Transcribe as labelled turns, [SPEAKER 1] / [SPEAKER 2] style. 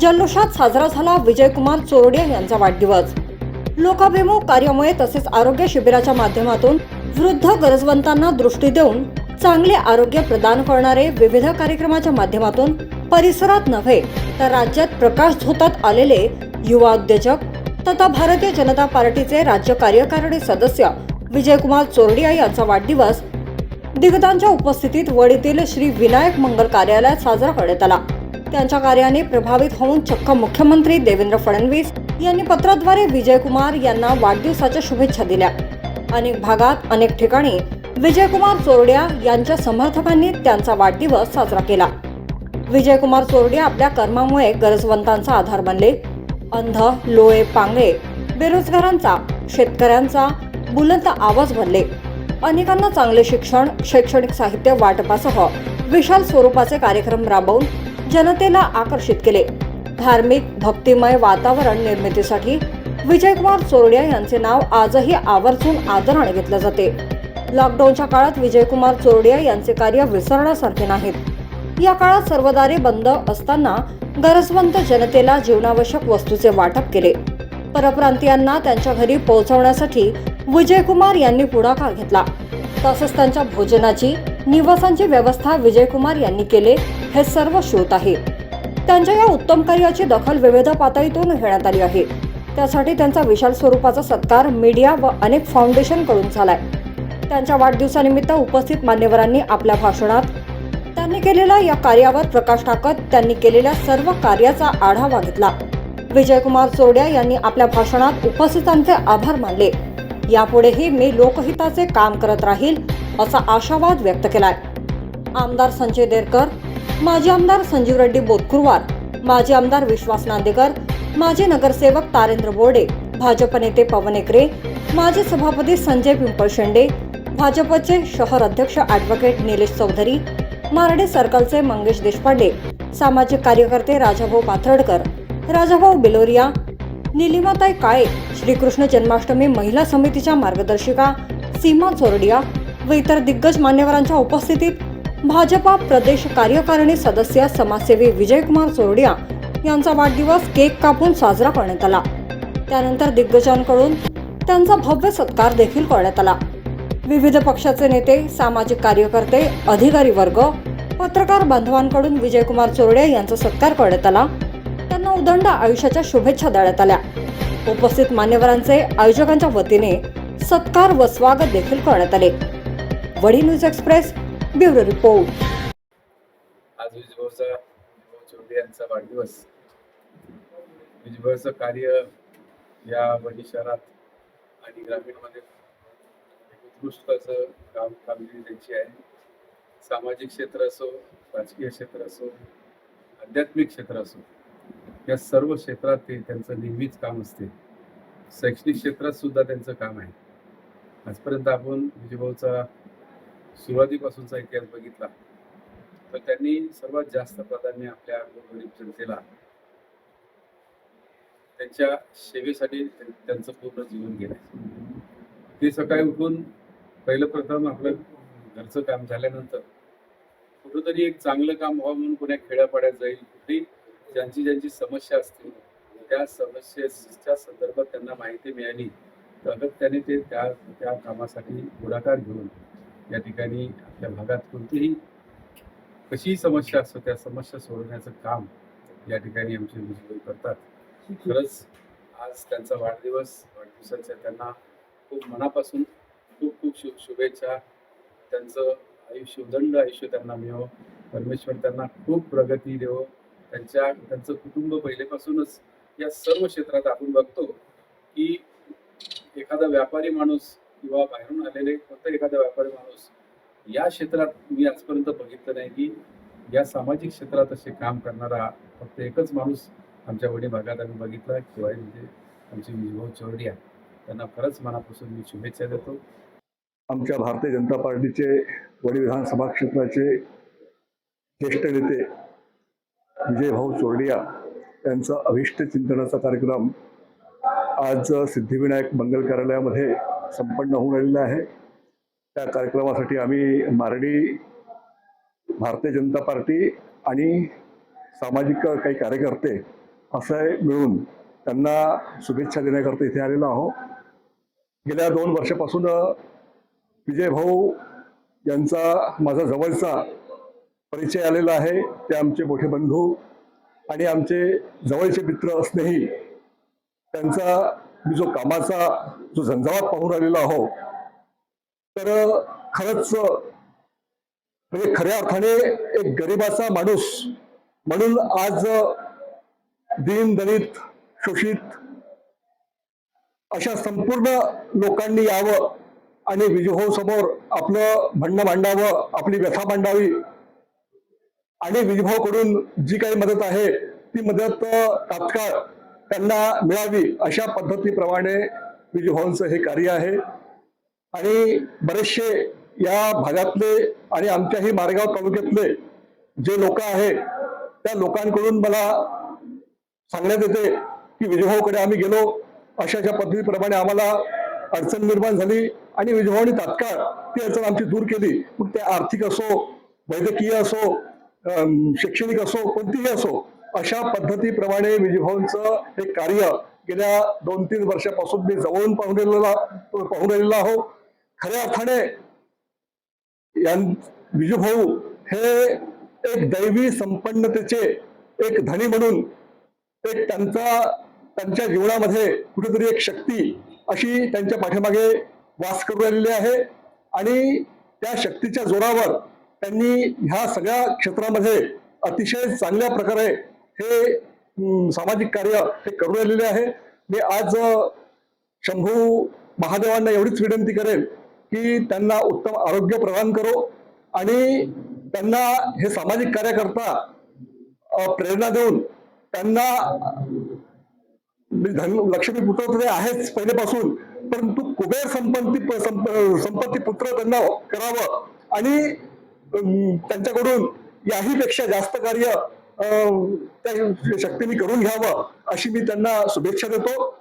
[SPEAKER 1] जल्लोषात साजरा झाला विजयकुमार चोरडिया यांचा वाढदिवस. लोकाभिमुख कार्यामुळे तसेच आरोग्य शिबिराच्या माध्यमातून वृद्ध गरजवंतांना दृष्टी देऊन चांगले आरोग्य प्रदान करणारे विविध कार्यक्रमाच्या माध्यमातून परिसरात नव्हे तर राज्यात प्रकाश झोतात आलेले युवा उद्योजक तथा भारतीय जनता पार्टीचे राज्य कार्यकारिणी सदस्य विजयकुमार चोरडिया यांचा वाढदिवस. दिग्गजांच्या उपस्थितीत वडीतील श्री विनायक मंगल कार्यालयात साजरा करण्यात आला. त्यांच्या कार्याने प्रभावित होऊन चक्क मुख्यमंत्री देवेंद्र फडणवीस यांनी पत्राद्वारे विजयकुमार यांना वाढदिवसाच्या शुभेच्छा दिल्या. अनेक भागात अनेक ठिकाणी विजयकुमार चोरड्या यांच्या समर्थकांनी त्यांचा वाढदिवस साजरा केला. विजयकुमार चोरड्या आपल्या कर्मामुळे गरजवंतांचा आधार बनले. अंध लोळे पांगळे बेरोजगारांचा शेतकऱ्यांचा बुलंद आवाज बनले अनेकांना चांगले शिक्षण शैक्षणिक साहित्य वाटपासह विशाल स्वरूपाचे कार्यक्रम राबवून जनतेला आकर्षित केले. धार्मिक भक्तिमय वातावरण निर्मितीसाठी विजयकुमार चोरडिया यांचे नाव आजही आवर्जून आदराने घेतले जाते. लॉकडाऊनच्या काळात विजयकुमार चोरडिया यांचे कार्य विसरण्यासारखे नाहीत. या काळात सर्व दारे बंद असताना गरजवंत जनतेला जीवनावश्यक वस्तूचे वाटप केले. परप्रांतीयांना त्यांच्या घरी पोहोचवण्यासाठी विजयकुमार यांनी पुढाकार घेतला. तसेच त्यांच्या भोजनाची निवासांची व्यवस्था विजयकुमार यांनी केले. हे सर्व श्रोत आहे. त्यांच्या या उत्तम कार्याची दखल विविध पातळीतून घेण्यात आली आहे. त्यासाठी त्यांचा विशाल स्वरूपाचा सत्कार मीडिया व अनेक फाउंडेशनकडून झालाय. त्यांच्या वाढदिवसानिमित्त उपस्थित मान्यवरांनी आपल्या भाषणात त्यांनी केलेल्या या कार्यावर प्रकाश टाकत त्यांनी केलेल्या सर्व कार्याचा आढावा घेतला. विजयकुमार चोरड्या यांनी आपल्या भाषणात उपस्थितांचे आभार मानले. यापुढेही मी लोकहिताचे काम करत राहील असा आशावाद व्यक्त केलाय. आमदार संजय देरकर माजी आमदार संजीव रेड्डी बोतकुरवार माजी आमदार विश्वास नांदेकर माजी नगरसेवक तारेंद्र बोर्डे भाजप नेते पवन एकरे माजी सभापती संजय पिंपळ शेंडे भाजपचे शहर अध्यक्ष ॲडव्होकेट निलेश चौधरी मारडे सर्कलचे मंगेश देशपांडे सामाजिक कार्यकर्ते राजाभाऊ पाथर्डकर राजाभाऊ बिलोरिया निलिमाताई काळे श्रीकृष्ण जन्माष्टमी महिला समितीच्या मार्गदर्शिका सीमा चोरडिया व इतर दिग्गज मान्यवरांच्या उपस्थितीत भाजपा प्रदेश कार्यकारिणी सदस्य समाजसेवी विजयकुमार चोरडिया यांचा वाढदिवस केक कापून साजरा करण्यात आला. त्यानंतर दिग्गजांकडून त्यांचा भव्य सत्कार देखील करण्यात आला. विविध पक्षाचे नेते सामाजिक कार्यकर्ते अधिकारी वर्ग पत्रकार बांधवांकडून विजयकुमार चोरडे यांचा सत्कार करण्यात आला. त्यांना उदंड आयुष्याच्या शुभेच्छा देण्यात आल्या. उपस्थित मान्यवरांचे आयोजकांच्या वतीने सत्कार व स्वागत देखील करण्यात आले. वडी न्यूज एक्सप्रेस ब्युरो रिपोर्ट.
[SPEAKER 2] आज विजभाऊचा चौधरी यांचा वाढदिवस. विजभाऊचं कार्य या वडी शहरात आणि ग्रामीणमध्ये उत्कृष्ट असं काम कामगिरी त्यांची आहे. सामाजिक क्षेत्र असो राजकीय क्षेत्र असो आध्यात्मिक क्षेत्र असो या सर्व क्षेत्रात ते त्यांचं नेहमीच काम असते. शैक्षणिक क्षेत्रात सुद्धा त्यांचं काम आहे. आजपर्यंत आपण विजयभाऊचा सुरुवातीपासूनचा इतिहास बघितला तर त्यांनी सर्वात जास्त प्राधान्य आपल्या गोरगरीब जनतेला त्यांच्या सेवेसाठी त्यांचं पूर्ण जीवन गेलं ते सकाळी उठून पहिलं प्रथम आपलं घरचं काम झाल्यानंतर कुठंतरी एक चांगलं काम व्हावं म्हणून कोण्या खेड्यापाड्यात जाईल कुठेही ज्यांची ज्यांची समस्या असतील त्या समस्येच्या संदर्भात त्यांना माहिती मिळाली तर त्याने ते त्या त्या कामासाठी पुढाकार घेऊन या ठिकाणी आपल्या भागात कोणतीही कशीही समस्या असतो त्या समस्या सोडवण्याचं काम या ठिकाणी आमचे विजयभाऊ करतात. खरंच आज त्यांचा वाढदिवस वाढदिवसाच्या त्यांना खूप मनापासून खूप खूप शु शुभेच्छा. त्यांचं आयुष्य उदंड आयुष्य त्यांना मिळो. परमेश्वर त्यांना खूप प्रगती देवो. त्यांच्या त्यांचं कुटुंब पहिलेपासूनच या सर्व क्षेत्रात आपण बघतो की एखादा व्यापारी माणूस किंवा बाहेरून आलेले फक्त एखादा व्यापारी माणूस या क्षेत्रात मी आजपर्यंत बघितलं नाही की या सामाजिक क्षेत्रात असे काम करणारा फक्त एकच माणूस आमच्या वडी भागात आम्ही बघितला किंवा म्हणजे आमचे विजभाऊ चौरडिया त्यांना खरंच मनापासून मी शुभेच्छा देतो.
[SPEAKER 3] आमच्या भारतीय जनता पार्टीचे वडी विधानसभा क्षेत्राचे ज्येष्ठ नेते विजयभाऊ चोरडिया यांचा अभिष्ट चिंतनाचा कार्यक्रम आज सिद्धिविनायक मंगल कार्यालयामध्ये संपन्न होऊन राहिलेला आहे. त्या कार्यक्रमासाठी आम्ही मारडी भारतीय जनता पार्टी आणि सामाजिक काही कार्यकर्ते असं मिळून त्यांना शुभेच्छा देण्याकरता इथे आलेलो आहोत. गेल्या दोन वर्षापासून विजय भाऊ यांचा माझा जवळचा परिचय आलेला आहे. ते आमचे मोठे बंधू आणि आमचे जवळचे मित्र असणेही त्यांचा मी जो कामाचा जो झंझावात पाहून राहिलेलो आहो तर खरंच म्हणजे खऱ्या अर्थाने एक गरिबाचा माणूस म्हणून आज दीन दलित शोषित अशा संपूर्ण लोकांनी यावं आणि विजयभाऊ समोर आपलं म्हणणं मांडावं आपली व्यथा मांडावी आणि विजयभाऊकडून जी काही मदत आहे ती मदत तात्काळ त्यांना मिळावी अशा पद्धतीप्रमाणे विजयभाऊंचं हे कार्य आहे. आणि बरेचसे या भागातले आणि आमच्याही मारेगाव तालुक्यातले जे लोक आहे त्या लोकांकडून मला सांगण्यात येते की विजयभाऊकडे आम्ही गेलो. अशा अशा पद्धतीप्रमाणे आम्हाला अडचण निर्माण झाली आणि विजयभाऊनी तात्काळ ती अडचण आमची दूर केली. मग ते आर्थिक असो वैद्यकीय असो शैक्षणिक असो कोणतीही असो अशा पद्धतीप्रमाणे विजयभाऊंचं हे कार्य गेल्या दोन तीन वर्षापासून मी जवळून पाहून राहिलेला पाहून राहिलेलो आहो. खऱ्या अर्थाने यां विजूभाऊ हे एक दैवी संपन्नतेचे एक धनी म्हणून एक त्यांचा त्यांच्या जीवनामध्ये कुठेतरी एक शक्ती अशी त्यांच्या पाठीमागे वास करू राहिलेली आहे. आणि त्या शक्तीच्या जोरावर त्यांनी ह्या सगळ्या क्षेत्रामध्ये अतिशय चांगल्या प्रकारे हे सामाजिक कार्य हे करू राहिलेले आहे. मी आज शंभू महादेवांना एवढीच विनंती करेन की त्यांना उत्तम आरोग्य प्रदान करो आणि त्यांना हे सामाजिक कार्याकरता प्रेरणा देऊन त्यांना मी धन लक्ष्मी पुत्र तरी आहेच पहिल्यापासून परंतु कुबेर संपत्ती संपत्ती पुत्र त्यांना करावं आणि त्यांच्याकडून याही पेक्षा जास्त कार्य त्या शक्तीने करून घ्यावं अशी मी त्यांना शुभेच्छा देतो.